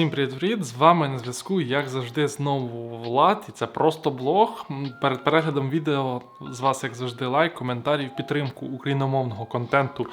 Всім привіт-привіт! З вами на зв'язку, як завжди, знову Влад, і це просто блог. Перед переглядом відео з вас, як завжди, лайк, коментарі підтримку україномовного контенту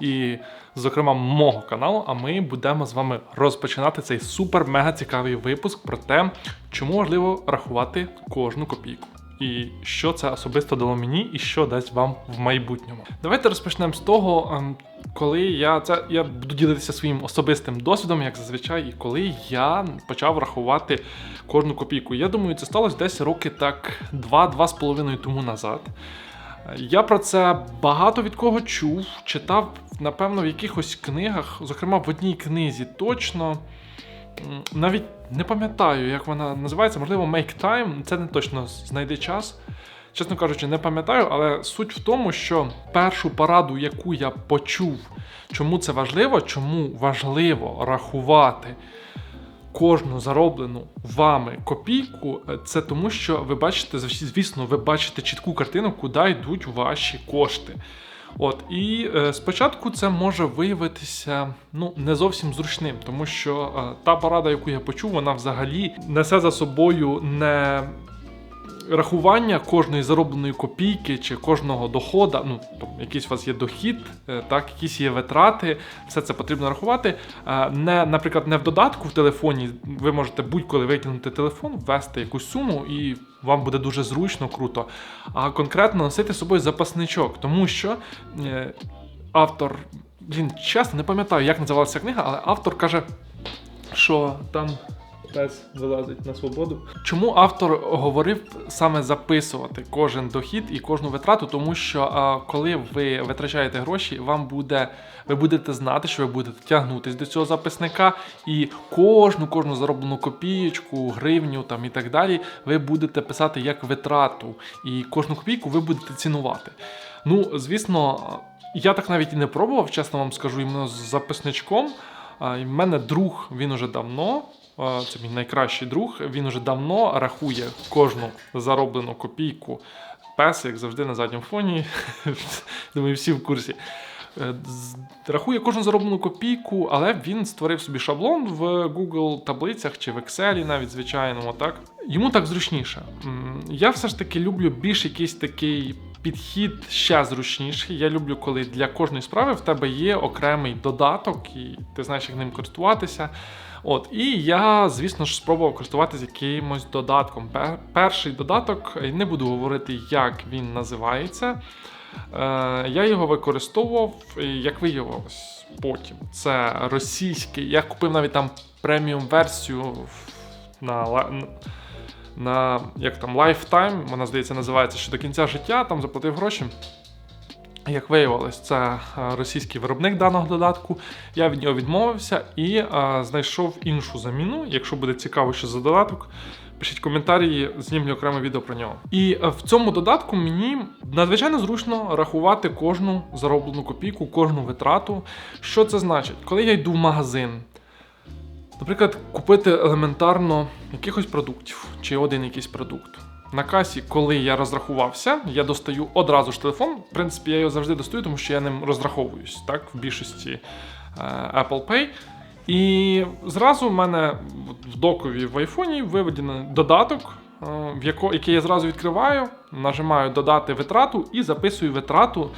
і, зокрема, мого каналу. А ми будемо з вами розпочинати цей супер-мега цікавий випуск про те, чому важливо рахувати кожну копійку. І що це особисто дало мені, і що дасть вам в майбутньому. Давайте розпочнемо з того, ем, коли я це я буду ділитися своїм особистим досвідом, як зазвичай, і коли я почав рахувати кожну копійку. Я думаю, це сталося десь роки так 2-2 з половиною тому назад. Я про це багато від кого чув, читав, напевно, в якихось книгах, зокрема в одній книзі точно. Навіть не пам'ятаю, як вона називається, можливо, Make Time, це не точно знайди час. Чесно кажучи, не пам'ятаю, але суть в тому, що першу пораду, яку я почув, чому це важливо, чому важливо рахувати кожну зароблену вами копійку, е, це тому, що ви бачите, звісно, ви бачите чітку картину, куди йдуть ваші кошти. От і е, спочатку це може виявитися ну не зовсім зручним, тому що е, та порада, яку я почув, вона взагалі несе за собою не рахування кожної заробленої копійки чи кожного дохода. Ну тобто якийсь у вас є дохід, е, так, якісь є витрати, все це потрібно рахувати. Е, Не, наприклад, не в додатку в телефоні. Ви можете будь-коли витягнути телефон, ввести якусь суму і. Вам буде дуже зручно, круто, а конкретно носити з собою запасничок, тому що е, автор, блін, чесно, не пам'ятаю, як називалася книга, але автор каже, що там пес вилазить на свободу. Чому автор говорив саме записувати кожен дохід і кожну витрату? Тому що а, коли ви витрачаєте гроші, вам буде ви будете знати, що ви будете тягнутись до цього записника, і кожну кожну зароблену копієчку, гривню там і так далі, ви будете писати як витрату, і кожну копійку ви будете цінувати. Ну, звісно, я так навіть і не пробував, чесно вам скажу, іменно з записничком. В мене друг, він уже давно. Це мій найкращий друг. Він уже давно рахує кожну зароблену копійку. Пес, як завжди, на задньому фоні. Думаю, всі в курсі. Е, Рахує кожну зароблену копійку, але він створив собі шаблон в Google таблицях чи в Excel навіть звичайному, так. Йому так зручніше. Я все ж таки люблю більш якийсь такий підхід ще зручніший. Я люблю, коли для кожної справи в тебе є окремий додаток, і ти знаєш, як ним користуватися. От, і я, звісно ж, спробував користуватися якимось додатком. Перший додаток, е, не буду говорити, як він називається. Е, я його використовував, як виявилось, потім. Це російський. Я купив навіть там преміум версію на, на як там Lifetime, вона здається, називається ще до кінця життя, там заплатив гроші. Як виявилось, це е, російський виробник даного додатку. Я від нього відмовився і е, знайшов іншу заміну. Якщо буде цікаво, що за додаток, пишіть коментарі, знімлю окреме відео про нього. І е, в цьому додатку мені надзвичайно зручно рахувати кожну зароблену копійку, кожну витрату. Що це значить? Коли я йду в магазин, Наприклад, купити елементарно якихось продуктів чи один якийсь продукт. На касі, коли я розрахувався, я достаю одразу ж телефон. В принципі, я його завжди достаю, тому що я ним розраховуюсь, так, в більшості е, Apple Pay. І зразу в мене в докові в айфоні виведений додаток, е, в яко, який я зразу відкриваю, нажимаю додати витрату і записую витрату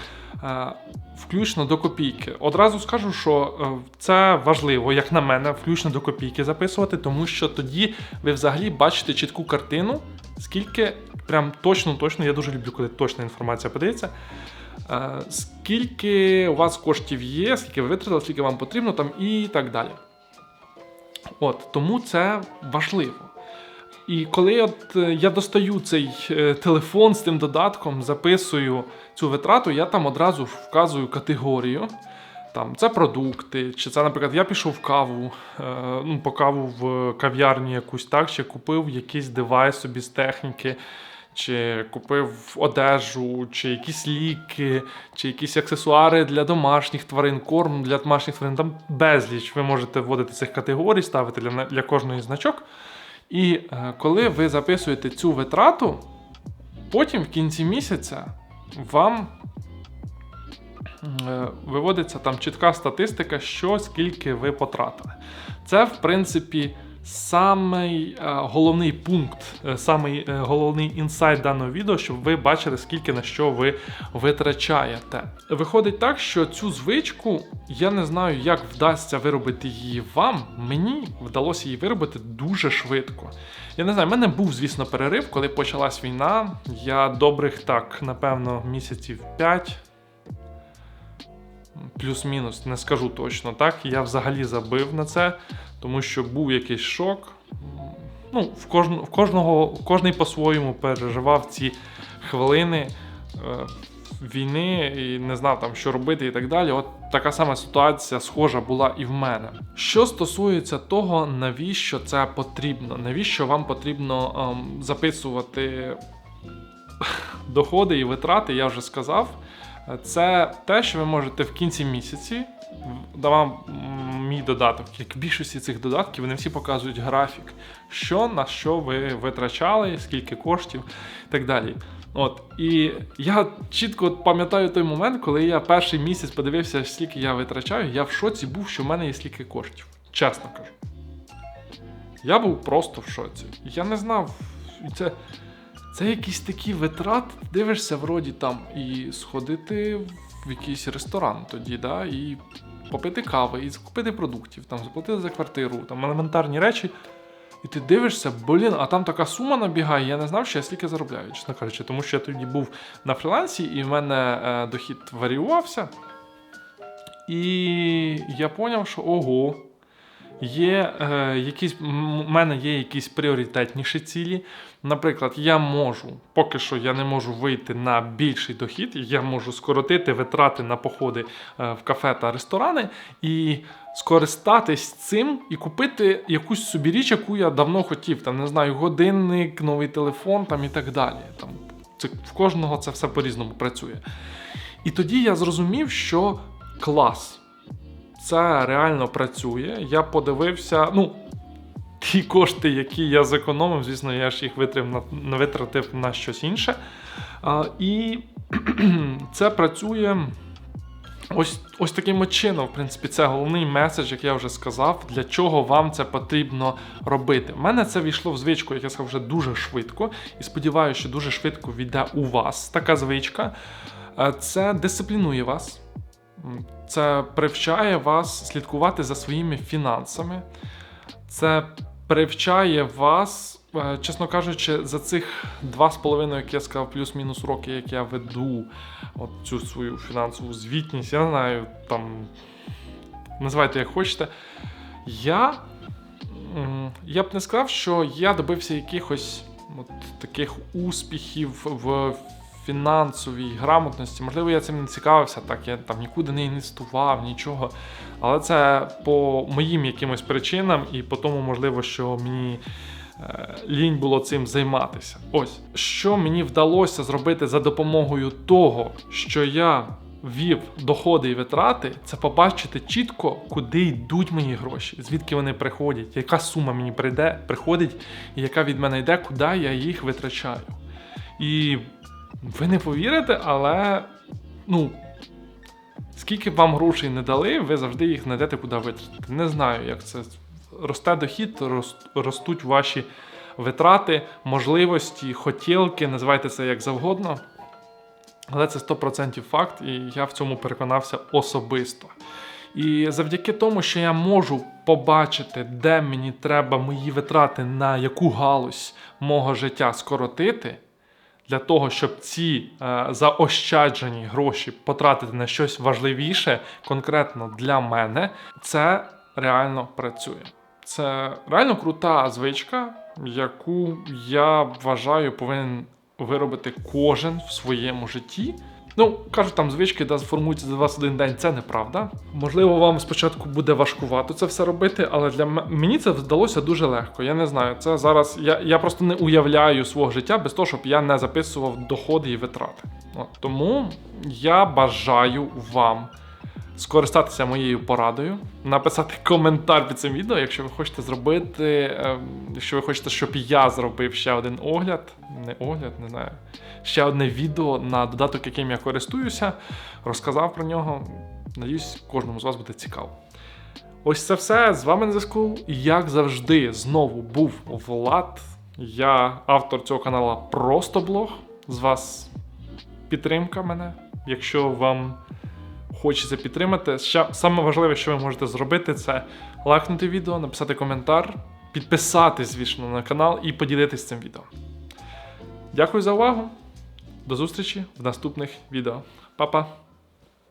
е, включно до копійки. Одразу скажу, що це важливо, як на мене, включно до копійки записувати, тому що тоді ви взагалі бачите чітку картину, скільки прям точно, точно, я дуже люблю, коли точна інформація подається. е, Скільки у вас коштів є, скільки ви витратили, скільки вам потрібно там і так далі. От, тому це важливо. І коли от е, я достаю цей е, телефон з тим додатком, записую цю витрату, я там одразу вказую категорію. Там це продукти, чи це, наприклад, я пішов в каву, е, ну, по каву в кав'ярні якусь, так, чи купив якийсь девайс собі з техніки, чи купив одежу, чи якісь ліки, чи якісь аксесуари для домашніх тварин, корм для домашніх тварин. Там безліч ви можете вводити цих категорій, ставити для, для кожної значок. І е, коли ви записуєте цю витрату, потім в кінці місяця вам виводиться там чітка статистика, що скільки ви потратили. Це, в принципі, самий е, головний пункт, е, самий е, головний інсайт даного відео, щоб ви бачили, скільки на що ви витрачаєте. Виходить так, що цю звичку я не знаю, як вдасться виробити її вам. Мені вдалося її виробити дуже швидко. Я не знаю, в мене був, звісно, перерив, коли почалась війна. Я добрих так, напевно, місяців 5 плюс-мінус, не скажу точно так. Я взагалі забив на це, тому що був якийсь шок. Ну, в, кожн, в кожного, кожний по-своєму переживав ці хвилини е, війни і не знав там, що робити і так далі. От така сама ситуація схожа була і в мене. Що стосується того, навіщо це потрібно, навіщо вам потрібно ем, записувати доходи і витрати, я вже сказав. Це те, що ви можете в кінці місяці давав мій додаток. Як більшості цих додатків, вони всі показують графік, що на що ви витрачали, скільки коштів і так далі. От, І я чітко пам'ятаю той момент, коли я перший місяць подивився, скільки я витрачаю, я в шоці був, що в мене є скільки коштів. Чесно кажу. Я був просто в шоці. Я не знав. Це це якісь такі витрати, дивишся, вроді там і сходити в якийсь ресторан тоді, да, і попити кави, і закупити продуктів, там заплатити за квартиру, там елементарні речі. І ти дивишся, блін, а там така сума набігає, я не знав, що я стільки заробляю, чесно кажучи, тому що я тоді був на фрілансі, і в мене е, дохід варіювався. І я зрозумів, що ого, Є е, якісь в мене є якісь пріоритетніші цілі. Наприклад, я можу, поки що я не можу вийти на більший дохід, я можу скоротити витрати на походи е, в кафе та ресторани і скористатись цим і купити якусь собі річ, яку я давно хотів. Там не знаю, годинник, новий телефон там і так далі. Там це в кожного це все по-різному працює. І тоді я зрозумів, що клас це реально працює. Я подивився, ну, ті кошти, які я зекономив, звісно, я ж їх витратив на, витратив на щось інше. А, І це працює. Ось ось таким чином, в принципі, це головний меседж, як я вже сказав, для чого вам це потрібно робити. У мене це війшло в звичку, як я сказав, вже дуже швидко, і сподіваюся, що дуже швидко війде у вас така звичка. Це дисциплінує вас. Це привчає вас слідкувати за своїми фінансами. Це привчає вас, е, чесно кажучи, за цих два з половиною, як я сказав, плюс-мінус роки, як я веду от цю свою фінансову звітність. Я знаю, там називайте як хочете. Я я б не сказав, що я добився якихось от таких успіхів в фінансовій грамотності. Можливо, я цим не цікавився, так я там нікуди не інвестував, нічого. Але це по моїм якимось причинам, і по тому, можливо, що мені. Е, лінь було цим займатися. Ось що мені вдалося зробити за допомогою того, що я вів доходи і витрати, це побачити чітко, куди йдуть мої гроші, звідки вони приходять, яка сума мені прийде, приходить, і яка від мене йде, куди я їх витрачаю. І ви не повірите, але ну, скільки б вам грошей не дали, ви завжди їх знайдете куди витратити. Не знаю, як це росте дохід, ростуть ваші витрати, можливості, хотілки, називайте це як завгодно. Але це 100% факт, і я в цьому переконався особисто. І завдяки тому, що я можу побачити, де мені треба мої витрати на яку галузь мого життя скоротити для того, щоб ці е, заощаджені гроші потратити на щось важливіше, конкретно для мене, це реально працює. Це реально крута звичка, яку я вважаю повинен виробити кожен в своєму житті. Ну, кажуть, там звички да, формуються за 21 день, це неправда. Можливо, вам спочатку буде важкувато це все робити, але для мені це вдалося дуже легко. Я не знаю. Це зараз. Я я просто не уявляю свого життя без того, щоб я не записував доходи і витрати. От, Тому я бажаю вам скористатися моєю порадою, написати коментар під цим відео, якщо ви хочете зробити, ем, якщо ви хочете, щоб я зробив ще один огляд, не огляд, не знаю, ще одне відео на додаток, яким я користуюся, розказав про нього. Надіюсь, кожному з вас буде цікаво. Ось це все. З вами на зв'язку. Як завжди, знову був Влад. Я автор цього каналу Просто Блог. З вас підтримка мене. Якщо вам хочеться підтримати, ще саме важливе, що ви можете зробити, це лайкнути відео, написати коментар, підписатись, звісно, на канал і поділитись цим відео. Дякую за увагу. До зустрічі в наступних відео. Па-па!